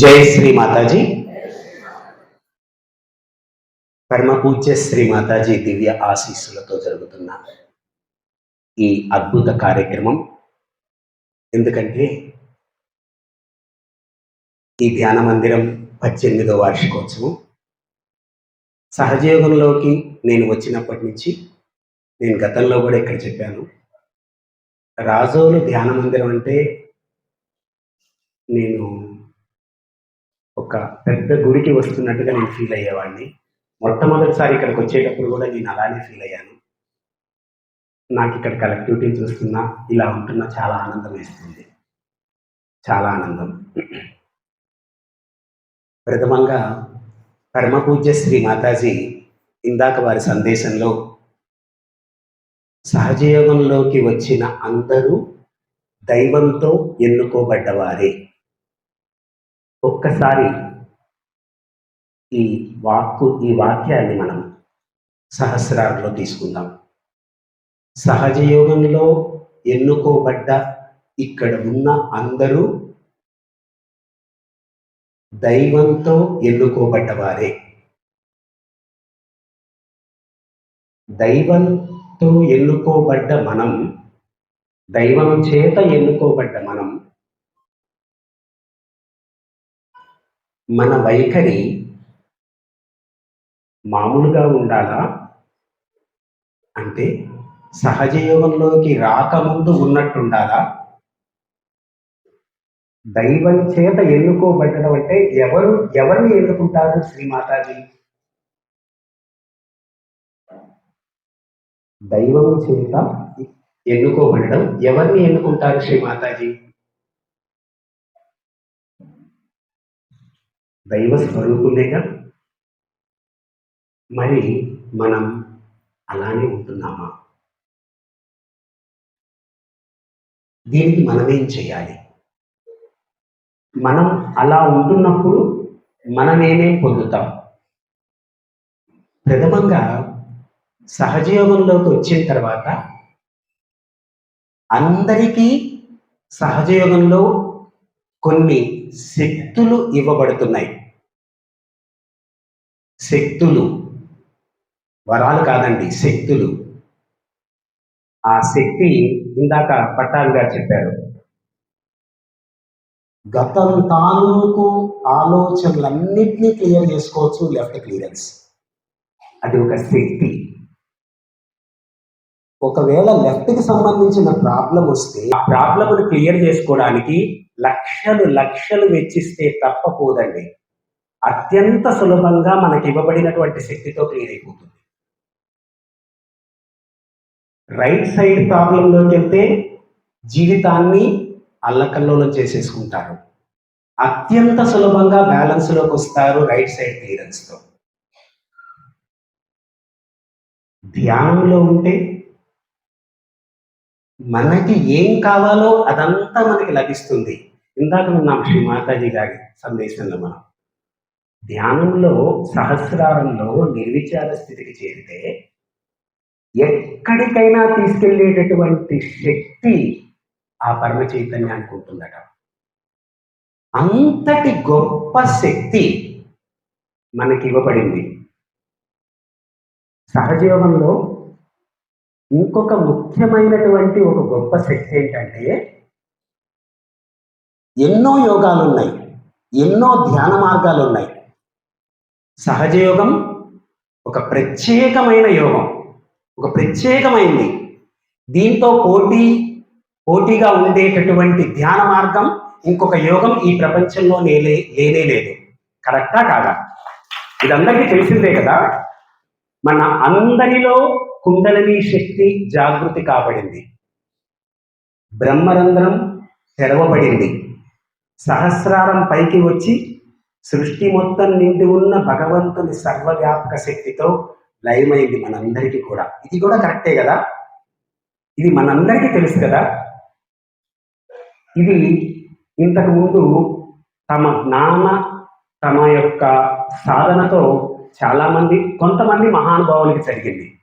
జై శ్రీ మాతాజీ. పరమ పూజ్య శ్రీ మాతాజీ దివ్య ఆశీస్సులతో జరుగుతున్న ఈ అద్భుత కార్యక్రమం. ఎందుకంటే ఈ ధ్యాన మందిరం పద్దెనిమిదో వార్షికోత్సవం. సహజయోగంలోకి నేను వచ్చినప్పటి నుంచి నేను గతంలో కూడా ఇక్కడ చెప్పాను. రాజోలు ధ్యాన మందిరం అంటే నేను ఒక పెద్ద గుడికి వస్తున్నట్టుగా నేను ఫీల్ అయ్యేవాడిని. మొట్టమొదటిసారి ఇక్కడికి వచ్చేటప్పుడు కూడా నేను అలానే ఫీల్ అయ్యాను. నాకు ఇక్కడ కలెక్టివిటీ చూస్తున్నా ఇలా ఉంటున్నా చాలా ఆనందం వేస్తుంది. చాలా ఆనందం. ప్రథమంగా పరమపూజ్య శ్రీ మాతాజీ ఇందాక వారి సందేశంలో సహజయోగంలోకి వచ్చిన అందరూ దైవంతో ఎన్నుకోబడ్డవారే. ఒక్కసారి ఈ వాక్కు ఈ వాక్యాన్ని మనం సహస్రాల్లో తీసుకుందాం. సహజయోగంలో ఎన్నుకోబడ్డ ఇక్కడ ఉన్న అందరూ దైవంతో ఎన్నుకోబడ్డవారే. దైవంతో ఎన్నుకోబడ్డ మనం దైవం చేత ఎన్నుకోబడ్డ మనం మన వైఖరి మామూలుగా ఉండాలా? అంటే సహజయోగంలోకి రాకముందు ఉన్నట్టుండాలా? దైవం చేత ఎన్నుకోబడ్డడం అంటే ఎవరు ఎవరిని ఎన్నుకుంటారు శ్రీమాతాజీ దైవం చేత ఎన్నుకోబడడం ఎవరిని ఎన్నుకుంటారు శ్రీమాతాజీ దైవ స్వరూపులేగా మరి మనం అలానే ఉంటున్నామా? దీనికి మనమేం చేయాలి? మనం అలా ఉంటున్నప్పుడు మనం ఏమేం పొందుతాం. ప్రథమంగా సహజయోగంలోకి వచ్చిన తర్వాత అందరికీ సహజయోగంలో కొన్ని శక్తులు ఇవ్వబడుతున్నాయి. శక్తులు. వరాలు కాదండి శక్తులు. ఆ శక్తి ఇందాక పట్టాలు గారు చెప్పారు. గతం తాలూకు ఆలోచనలన్నింటినీ క్లియర్ చేసుకోవచ్చు లెఫ్ట్ క్లియరెన్స్. అది ఒక శక్తి. ఒకవేళ లెఫ్ట్కి సంబంధించిన ప్రాబ్లం వస్తే ఆ ప్రాబ్లమ్ని క్లియర్ చేసుకోవడానికి లక్షలు లక్షలు వెచ్చిస్తే తప్పపోదండి. అత్యంత సులభంగా మనకి ఇవ్వబడినటువంటి శక్తితో క్లియర్ అయిపోతుంది. రైట్ సైడ్ ప్రాబ్లంలోకి వెళ్తే జీవితాన్ని అల్లకల్లోలం చేసేసుకుంటారు. అత్యంత సులభంగా బ్యాలెన్స్లోకి వస్తారు రైట్ సైడ్ క్లియరెన్స్తో ధ్యానంలో ఉంటే మనకి ఏం కావాలో అదంతా మనకి లభిస్తుంది. ఇందాక ఉన్నాం శ్రీ మాతాజీ గారి సందేశంలో మనం ధ్యానంలో సహస్రారంలో నిర్విచార స్థితికి చేరితే ఎక్కడికైనా తీసుకెళ్ళేటటువంటి శక్తి ఆ పరమ చైతన్యానికి ఉంటుందట. అంతటి గొప్ప శక్తి మనకి ఇవ్వబడింది. సహజయోగంలో ఇంకొక ముఖ్యమైనటువంటి ఒక గొప్ప శక్తి ఏంటంటే ఎన్నో యోగాలు ఉన్నాయి ఎన్నో ధ్యాన మార్గాలు ఉన్నాయి సహజయోగం ఒక ప్రత్యేకమైన యోగం. ఒక ప్రత్యేకమైంది. దీంతో పోటీ పోటీగా ఉండేటటువంటి ధ్యాన మార్గం ఇంకొక యోగం ఈ ప్రపంచంలో నేలే లేనే లేదు. కరెక్టా కాదా? ఇదందరికీ తెలిసిందే కదా? మన అందరిలో కుండలిని శక్తి జాగృతి కాబడింది. బ్రహ్మరంధ్రం తెరవబడింది. సహస్రారం పైకి వచ్చి సృష్టి మొత్తం నిండి ఉన్న భగవంతుని సర్వవ్యాపక శక్తితో లయమైంది మనందరికీ కూడా. ఇది కూడా కరెక్టే కదా? ఇది మనందరికీ తెలుసు కదా? ఇది ఇంతకు ముందు తమ జ్ఞాన తమ యొక్క సాధనతో చాలామంది కొంతమంది మహానుభావులకి జరిగింది.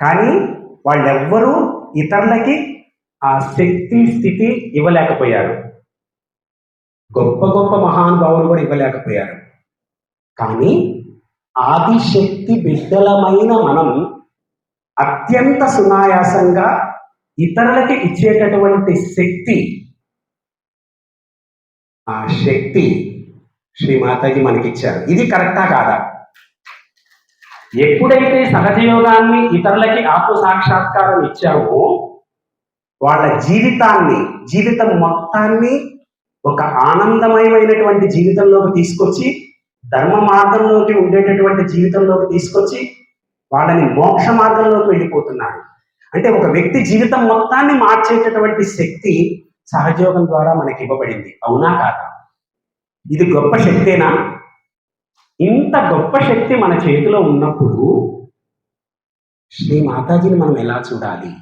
కానీ వాళ్ళెవ్వరూ ఇతరులకి ఆ శక్తి స్థితి ఇవ్వలేకపోయారు. గొప్ప గొప్ప మహానుభావులు కూడా ఇవ్వలేకపోయారు. కానీ ఆదిశక్తి బిడ్డలమైన మనం అత్యంత సునాయాసంగా ఇతరులకి ఇచ్చేటటువంటి శక్తి ఆ శక్తి శ్రీ మాతాజీ మనకిచ్చారు. ఇది కరెక్టా కాదా? ఎప్పుడైతే సహజయోగాన్ని ఇతరులకి ఆత్మ సాక్షాత్కారం ఇచ్చామో వాళ్ళ జీవితాన్ని జీవితం మొత్తాన్ని ఒక ఆనందమయమైనటువంటి జీవితంలోకి తీసుకొచ్చి ధర్మ మార్గంలోకి ఉండేటటువంటి జీవితంలోకి తీసుకొచ్చి వాళ్ళని మోక్ష మార్గంలోకి వెళ్ళిపోతున్నారు. అంటే ఒక వ్యక్తి జీవితం మొత్తాన్ని మార్చేటటువంటి శక్తి సహజోగం ద్వారా మనకి ఇవ్వబడింది. అవునా కాదా? ఇది గొప్ప శక్తేనా? ఇంత గొప్ప శక్తి మన చేతిలో ఉన్నప్పుడు శ్రీ మాతాజీని మనం ఎలా చూడాలి?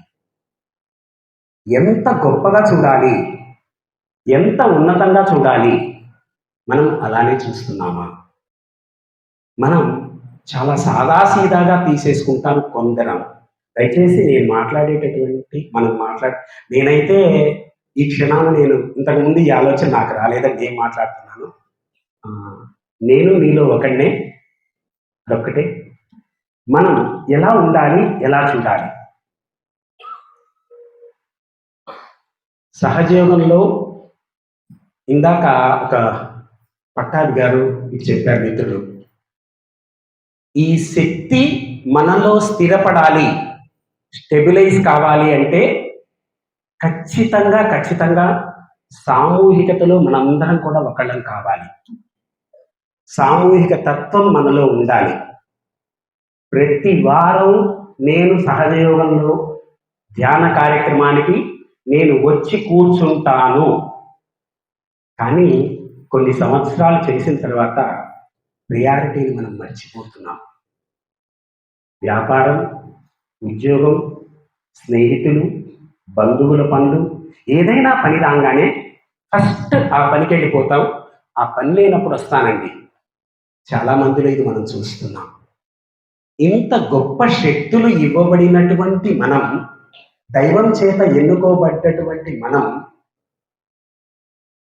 ఎంత గొప్పగా చూడాలి? ఎంత ఉన్నతంగా చూడాలి? మనం అలానే చూస్తున్నామా? మనం చాలా సాదాసీదాగా తీసేసుకుంటాం కొందరం. దయచేసి నేను మాట్లాడేటటువంటి మనం మాట్లాడే నేనైతే ఈ క్షణాన నేను ఇంతకుముందు ఈ ఆలోచన నాకు రాలేదని నేను మాట్లాడుతున్నాను. నేను నీలో ఒకడినే అదొక్కటే. మనం ఎలా ఉండాలి? ఎలా చూడాలి? సహజయోగంలో ఇందాక ఒక పట్టాభి గారు చెప్పారు మిత్రుడు ఈ శక్తి మనలో స్థిరపడాలి స్టెబిలైజ్ కావాలి అంటే ఖచ్చితంగా ఖచ్చితంగా సామూహికతలో మనందరం కూడా ఒకళ్ళం కావాలి. సామూహిక తత్వం మనలో ఉండాలి. ప్రతి వారం నేను సహజయోగంలో ధ్యాన కార్యక్రమానికి నేను వచ్చి కూర్చుంటాను. కానీ కొన్ని సంవత్సరాలు చేసిన తర్వాత ప్రియారిటీని మనం మర్చిపోతున్నాం. వ్యాపారం ఉద్యోగం స్నేహితులు బంధువుల పనులు ఏదైనా పని రాగానే ఫస్ట్ ఆ పనికి వెళ్ళిపోతాం. ఆ పని లేనప్పుడు వస్తానండి. చాలా మందిలో ఇది మనం చూస్తున్నాం. ఇంత గొప్ప శక్తులు ఇవ్వబడినటువంటి మనం దైవం చేత ఎన్నుకోబడ్డటువంటి మనం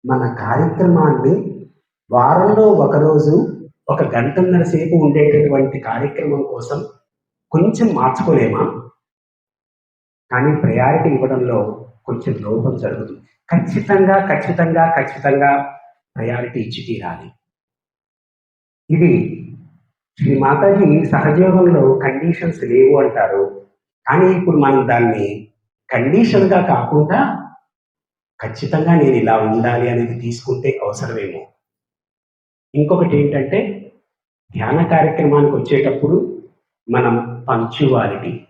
మన కార్యక్రమాన్ని వారంలో ఒకరోజు ఒక గంటన్నర సేపు ఉండేటటువంటి కార్యక్రమం కోసం కొంచెం మార్చుకోలేమా? కానీ ప్రయారిటీ ఇవ్వడంలో కొంచెం లోపం జరుగుతుంది. ఖచ్చితంగా ఖచ్చితంగా ఖచ్చితంగా ప్రయారిటీ ఇచ్చి తీరాలి. ఇది శ్రీ మాతాజీ సహజయోగంలో కండిషన్స్ లేవు అంటారు. కానీ ఇప్పుడు మనం దాన్ని కండిషన్గా కాకుండా ఖచ్చితంగా నేను ఇలా ఉండాలి అనేది తీసుకుంటే అవసరమేమో. ఇంకొకటి ఏంటంటే ధ్యాన కార్యక్రమానికి వచ్చేటప్పుడు మనం పంక్చువాలిటీ.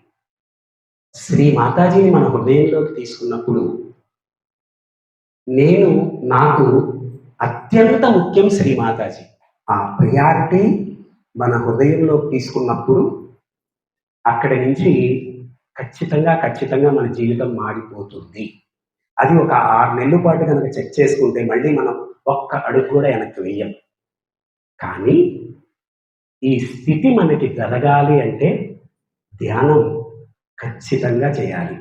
శ్రీ మాతాజీని మన హృదయంలోకి తీసుకున్నప్పుడు నేను నాకు అత్యంత ముఖ్యం శ్రీ మాతాజీ. ఆ ప్రియారిటీ మన హృదయంలోకి తీసుకున్నప్పుడు అక్కడి నుంచి ఖచ్చితంగా ఖచ్చితంగా మన జీవితం మారిపోతుంది. అది ఒక ఆరు నెలల పాటు కనుక చెక్ చేసుకుంటే మళ్ళీ మనం ఒక్క అడుగు కూడా వెనక్కి వెయ్యం. కానీ ఈ స్థితి మనకి జరగాలి అంటే ధ్యానం ఖచ్చితంగా చేయాలి.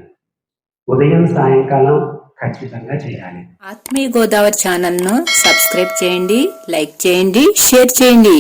ఉదయం సాయంకాలం ఖచ్చితంగా చేయాలి. ఆత్మీయ గోదావరి ఛానల్ను సబ్స్క్రైబ్ చేయండి లైక్ చేయండి షేర్ చేయండి.